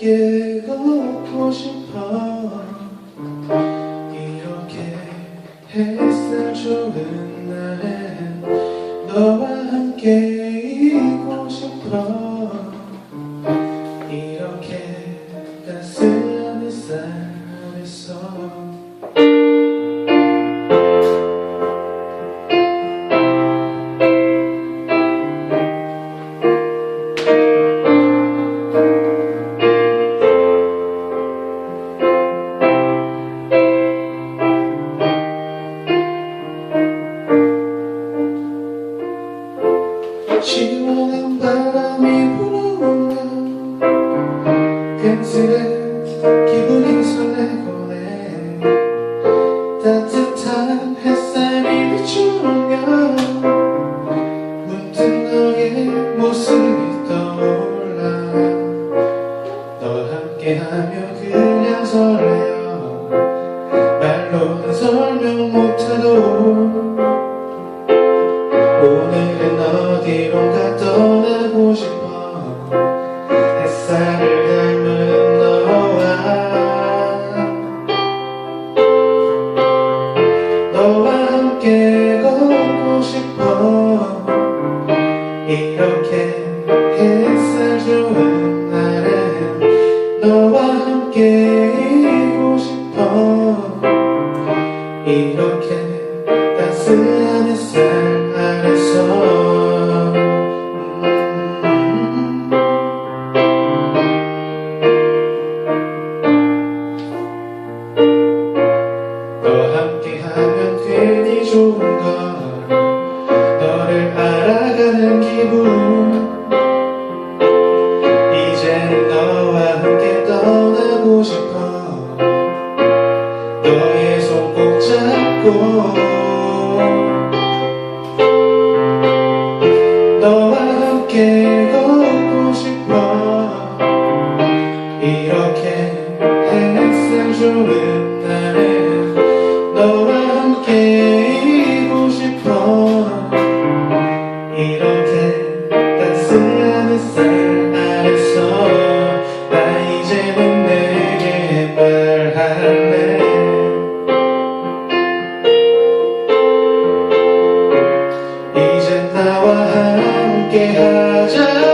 걷고 싶어. 이렇게 햇살 좋은 날에 너와 함께 있고 싶어 시원한 바람이 불어오면 괜스레 기분이 설레고네. 따뜻한 햇살이 비추면 문득 너의 모습이 떠올라. 너와 함께하며 그냥 설레어. 말로는 설명 못해도 있고 싶어. 이렇게 따스한 햇살 아래서. 음. 너와 함께하면 괜히 좋은 걸 너를 알아가는 기분 잡고 너와 함께 걷고 싶어. 이렇게 햇살 좋은 날에 너와 함께 있고 싶어. 이렇게 따스한 햇살 함께 하자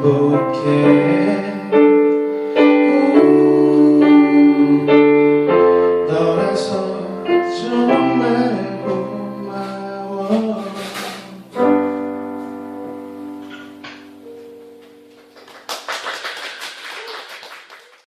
행복해.